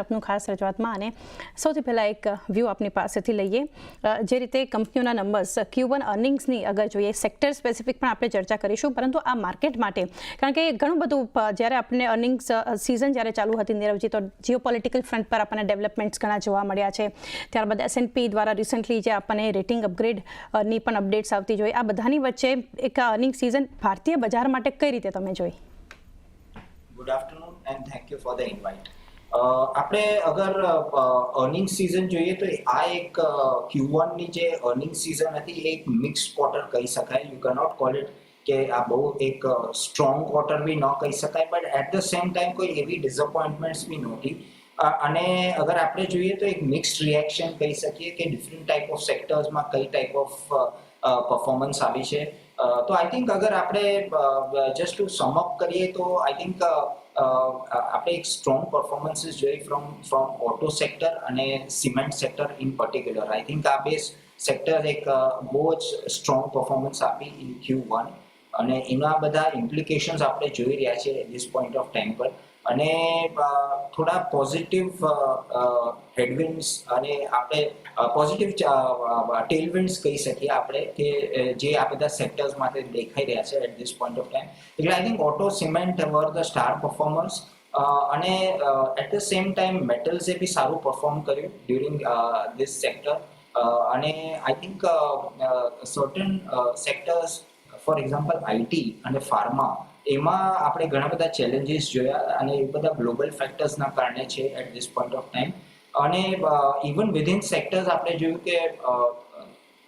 આપનું ખાસ રજૂઆતમાં અને સૌથી પહેલાં એક વ્યૂ આપની પાસેથી લઈએ. જે રીતે કંપનીઓના નંબર્સ ક્યુ વન અર્નિંગ્સની અગર જોઈએ સેક્ટર સ્પેસિફિક પણ આપણે ચર્ચા કરીશું, પરંતુ આ માર્કેટ માટે, કારણ કે ઘણું બધું જ્યારે આપણને અર્નિંગ્સ સિઝન જ્યારે ચાલુ હતી નીરવજી તો જીઓ પોલિટિકલ ફ્રન્ટ પર આપણને ડેવલપમેન્ટ્સ ઘણા જોવા મળ્યા છે. ત્યારબાદ એસએનપી દ્વારા રિસન્ટલી જે આપણને રેટિંગ અપગ્રેડની પણ અપડેટ્સ આવતી જોઈ. આ બધાની વચ્ચે એક અર્નિંગ સિઝન ભારતીય બજાર માટે કઈ રીતે તમે જોઈ? Good afternoon and thank you for the invite આપણે અગર અર્નિંગ સિઝન જોઈએ તો આ એક ક્યુ ની જે અર્નિંગ સિઝન હતી એ એક મિક્સ ક્વાર્ટર કહી શકાય. યુ કેનોટ કોલ ઇટ કે આ બહુ એક સ્ટ્રોંગ ક્વાર્ટર બી ન કહી શકાય but at the same time કોઈ એવી ડિસઅપોઇન્ટમેન્ટ્સ બી નહોતી. અને અગર આપણે જોઈએ તો એક મિક્સ્ડ રિએક્શન કહી શકીએ કે ડિફરન્ટ ટાઈપ ઓફ સેક્ટર્સમાં કઈ ટાઈપ ઓફ પરફોર્મન્સ આવી છે. તો આઈ થિંક અગર આપણે જસ્ટ ટુ સમઅપ કરીએ તો આઈ થિંક આપણે એક સ્ટ્રોંગ પરફોર્મન્સીસ જોઈ ફ્રોમ ફ્રોમ ઓટો સેક્ટર અને cement sector in particular I think આ બે સેક્ટર એક બહુ જ સ્ટ્રોંગ પરફોર્મન્સ આપી ઇન ક્યુ વન અને એના બધા ઇમ્પ્લિકેશન્સ આપણે જોઈ રહ્યા છે ધીસ પોઈન્ટ ઓફ ટાઈમ પર. અને થોડા પોઝિટિવ હેડવિન્ડ્સ અને આપણે પોઝિટિવ ટેલવિન્ડ્સ કહી શકીએ આપણે કે જે આ બધા સેક્ટર્સ માટે દેખાઈ રહ્યા છે at this point of time એટલે I think auto cement were the star performers અને એટ ધ સેમ ટાઈમ મેટલ્સે બી સારું પરફોર્મ કર્યું ડ્યુરિંગ ધીસ સેક્ટર અને I think certain sectors for example IT અને ફાર્મા એમાં આપણે ઘણા બધા ચેલેન્જીસ જોયા અને એ બધા ગ્લોબલ ફેક્ટર્સના કારણે છે at this point of time અને ઇવન વિધિન સેક્ટર્સ આપણે જોયું કે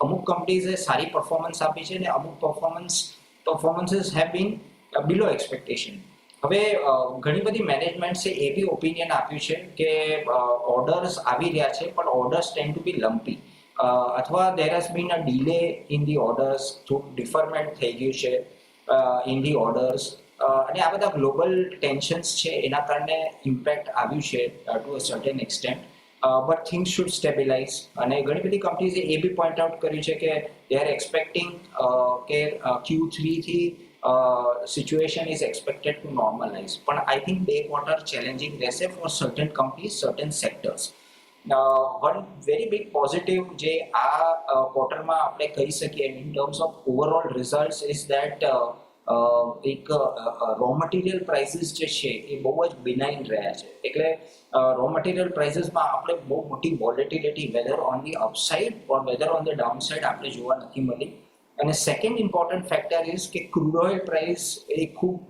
અમુક કંપનીઝે સારી પરફોર્મન્સ આપી છે અને અમુક performance performances have been below expectation હવે ઘણી બધી મેનેજમેન્ટ્સે એ બી ઓપિનિયન આપ્યું છે કે ઓર્ડર્સ આવી રહ્યા છે પણ orders tend to be lumpy અથવા there has been a delay in the orders થોડું ડિફરમેન્ટ થઈ ગયું છે. ઇન ધી ઓર્ડર્સ અને આ બધા ગ્લોબલ ટેન્શન્સ છે, એના કારણે ઇમ્પેક્ટ આવ્યું છે to a certain extent but things should stabilise અને ઘણી બધી કંપનીઝે એ બી પોઈન્ટ આઉટ કર્યું છે કે દે આર એક્સપેક્ટિંગ કે Q થ્રીથી situation is expected to normalise પણ આઈ થિંક બે ક્વાર્ટર ચેલેન્જિંગ રહેશે for certain companies certain sectors one very big positive જે આ ક્વાર્ટરમાં આપણે કહી શકીએ in terms of overall result is that એક રો મટીરિયલ પ્રાઇસીસ જે છે એ બહુ જ બિનાઇન રહ્યા છે. એટલે રો મટીરિયલ પ્રાઇસીસમાં આપણે બહુ મોટી volatility whether on the upside or whether on the downside આપણે જોવા નથી મળી. અને સેકન્ડ ઇમ્પોર્ટન્ટ ફેક્ટર ઇઝ કે ક્રૂડ ઓઇલ પ્રાઇસ એ ખૂબ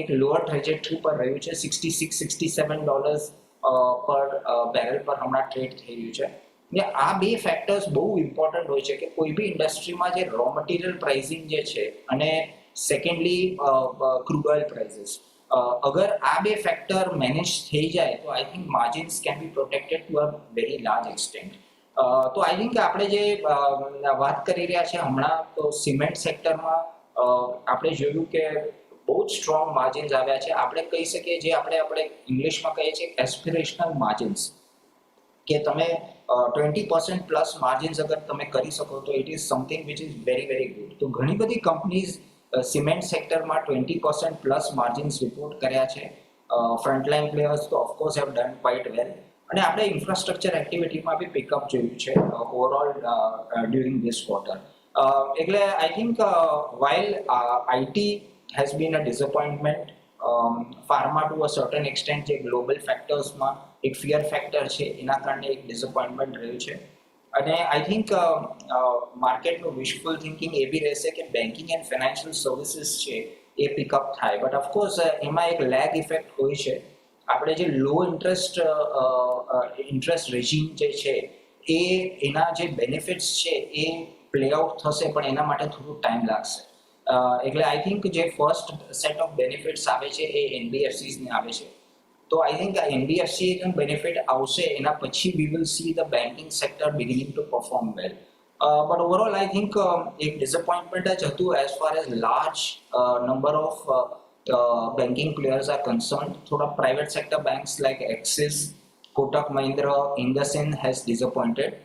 એક લોઅર ટ્રેજેક્ટરી પર રહ્યું છે. Sixty six sixty seven dollars per barrel પર હમણાં ટ્રેડ થઈ રહ્યું છે. ને આ બે ફેક્ટર્સ બહુ ઇમ્પોર્ટન્ટ હોય છે કે કોઈ બી ઇન્ડસ્ટ્રીમાં જે રો મટીરિયલ પ્રાઇઝિંગ જે છે અને સેકન્ડલી ક્રૂડ ઓઇલ પ્રાઇસીસ અગર આ બે ફેક્ટર મેનેજ થઈ જાય, તો I think margins can be protected to a very large extent તો આઈ થિંક આપણે જે વાત કરી રહ્યા છે હમણાં, તો સિમેન્ટ સેક્ટરમાં આપણે જોયું કે બહુ જ સ્ટ્રોંગ માર્જિન્સ આવ્યા છે. આપણે કહી શકીએ જે આપણે આપણે ઇંગ્લિશમાં કહીએ છીએ એસ્પિરેશનલ માર્જિન્સ કે તમે ટ્વેન્ટી પર્સન્ટ પ્લસ માર્જિન્સ અગર તમે કરી શકો તો it is something which is very very good તો ઘણી બધી કંપનીઝ સિમેન્ટ સેક્ટરમાં twenty percent plus margins report કર્યા છે. ફ્રન્ટલાઇન પ્લેયર્સ તો of course have done quite well અને આપણે ઇન્ફ્રાસ્ટ્રક્ચર એક્ટિવિટીમાં બી પિકઅપ જોયું છે ઓવરઓલ ડ્યુરિંગ ધીસ ક્વાર્ટર એટલે I think while IT has been a disappointment pharma to a certain extent જે global ફેક્ટર્સમાં એક ફિયર ફેક્ટર છે, એના કારણે એક ડિસઅપોઇન્ટમેન્ટ રહ્યું છે. અને આઈ થિંક માર્કેટનું વિશફુલ થિંકિંગ એવી રહેશે કે બેન્કિંગ એન્ડ ફાઇનાન્શિયલ સર્વિસીસ છે, એ પિકઅપ થાય. બટ ઓફકોર્સ એમાં એક લેગ ઇફેક્ટ હોય છે. આપણે જે લો ઇન્ટરેસ્ટ ઇન્ટરેસ્ટ રેજીમ જે છે, એ એના જે બેનિફિટ્સ છે, એ પ્લે આઉટ થશે, પણ એના માટે થોડું ટાઈમ લાગશે. એટલે આઈ થિંક જે ફર્સ્ટ સેટ ઓફ બેનિફિટ્સ આવે છે એ એનબીએફસીસને આવે છે. તો આઈ થિંક આ એનબીએફસી નું બેનિફિટ આવશે, એના પછી we will see the banking sector beginning to perform well but overall I think એક ડિસઅપોઇન્ટમેન્ટ જ હતું as far as large number of banking players are concern થોડા private sector banks like Axis Kotak Mahindra IndusInd has disappointed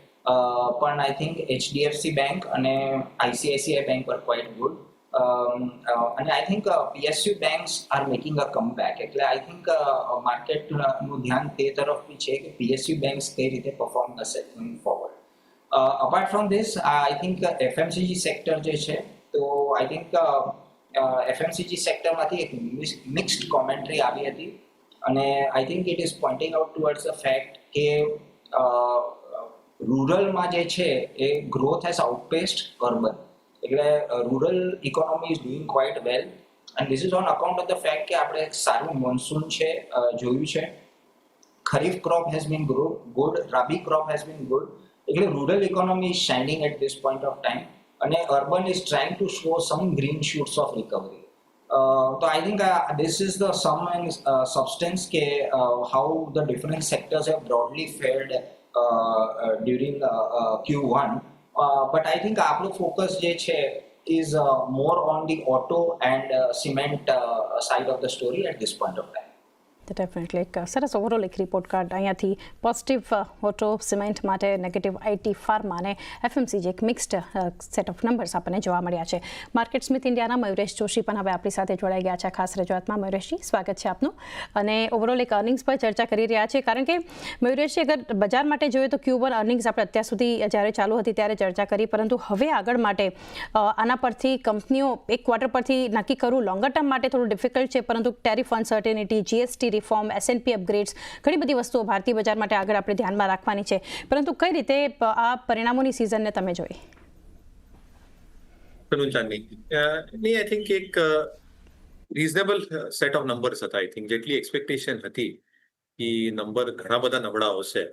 પણ I think HDFC bank અને ICICI bank પર quite good અને I think PSU banks are making a comeback એટલે I think માર્કેટનું ધ્યાન તે તરફ બી છે કે પીએસયુ બેંક્સ કઈ રીતે પરફોર્મ કરશે forward apart from this I think FMCG sector જે છે, તો આઈ થિંક એફએમસીજી સેક્ટરમાંથી એક મિક્સ્ડ કોમેન્ટ્રી આવી હતી. અને I think it is pointing out towards a fact કે રૂરલમાં જે છે, એ growth has outpaced urban rural economy is doing quite well and this is on account of the fact કે આપણે એક સારું મોન્સૂન છે અ, જોયું છે. Kharif crop has been good rabi crop has been good એટલે rural economy is shining at this point of time અને urban is trying to show some green shoots of recovery તો I think this is the sum and uh, substance કે uh, how the different sectors have broadly fared uh, uh, during uh, uh, Q1 uh, but I think આપણું focus જે છે is uh, more on the auto and uh, cement uh, side of the story at this point of time. Definitely એક સરસ overall એક report card અહીંયાથી positive auto cement માટે negative IT pharma અને FMCG એક mixed set of numbers આપણને જોવા મળ્યા છે માર્કેટ સ્મિથ ઇન્ડિયાના મયુરેશ જોશી પણ હવે આપણી સાથે જોડાઈ ગયા છે ખાસ રજૂઆતમાં મયુરેશજી સ્વાગત છે આપનું અને ઓવરઓલ એક અર્નિંગ્સ પર ચર્ચા કરી રહ્યા છે કારણ કે મયુરેશજી અગર બજાર માટે જોઈએ તો ક્યુ વન અર્નિંગ્સ આપણે અત્યાર સુધી જ્યારે ચાલુ હતી ત્યારે ચર્ચા કરી પરંતુ હવે આગળ માટે આના પરથી કંપનીઓ એક ક્વાર્ટર પરથી નક્કી કરવું લોંગર ટર્મ માટે થોડું ડિફિકલ્ટ છે, પરંતુ tariff uncertainty GST reform S and P upgrades ઘણી બધી વસ્તુઓ ભારતીય બજાર માટે આગળ આપણે ધ્યાનમાં રાખવાની છે. પરંતુ કઈ રીતે આ પરિણામોની સિઝનને તમે જોઈ? નહીં આઈ થિંક એક રિઝનેબલ સેટ ઓફ નંબર્સ હતા આઈ થિંક જેટલી એક્સપેક્ટેશન હતી એ નંબર ઘણા બધા નબળા હશે.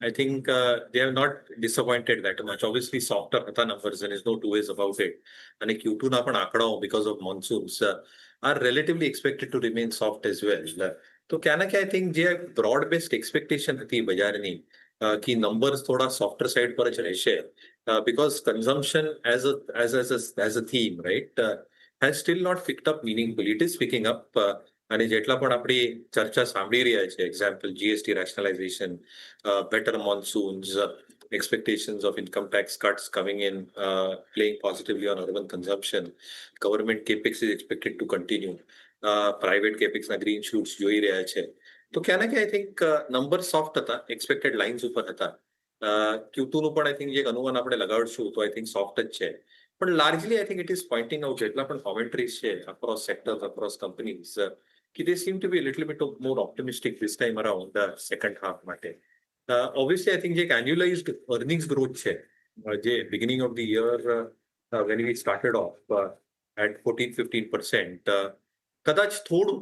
I think they have not disappointed that much obviously softer હતા numbers and is no two ways about it અને ક્યુ ટુ ના પણ આંકડાઓ because of monsoons are relatively expected to remain soft as well તો ક્યાં ના ક્યાં I think જે બ્રોડ બેસ્ડ એક્સપેક્ટેશન હતી બજારની અ, કે નંબર્સ થોડા સોફ્ટર સાઈડ પર જ રહેશે uh, because consumption as a as as a, as a theme right uh, has still not picked up meaningfully it is picking up uh, અને જેટલા પણ આપણી ચર્ચા સાંભળી રહ્યા છે example GST rationalisation better monsoons expectations of income tax cuts coming in uh, playing positively on urban consumption government capex is expected to continue Uh, કેપિક્સના green shoots જોઈ રહ્યા છે. તો ક્યાં ના ક્યાં આઈ થિંક નંબર સોફ્ટ હતા expected lines ઉપર હતા. ક્યુ ટુ પણ આઈ થિંક જે અનુમાન આપણે લગાડશું તો આઈ થિંક સોફ્ટ જ છે. પણ largely I think it is pointing out જેટલા પણ કોમેન્ટ્રીઝ છે અક્રોસ સેક્ટર્સ અક્રોસ કંપનીઝ કે they seem to be little bit of more optimistic this time around the second half માટે. ઓબ્વિયસલી આઈ થિંક જે એક એન્યુલાઇઝડ અર્નિંગ્સ ગ્રોથ છે જે beginning of the year when we started off at fourteen fifteen percent કદાચ થોડું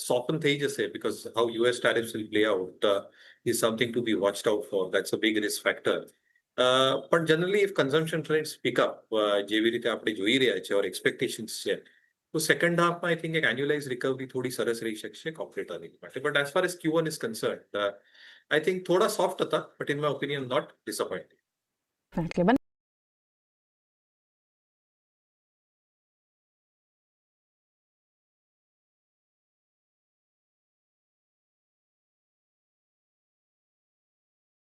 soften થઈ જશે because how US tariffs will play out is something to be watched out for that's a big risk. Uh, પણ generally if consumption trends pick જેવી રીતે આપણે જોઈ રહ્યા છે ઓર એક્સપેક્ટેશન્સ છે તો સેકન્ડ હાફમાં આઈ થિંક એક એન્યુલાઇઝ રિકવરી થોડી સરસ રહી શકશે કોર્પોરેટ અર્નિંગ માટે but as far as Q one is concern I think થોડા સોફ્ટ હતા but in my opinion not disappointing.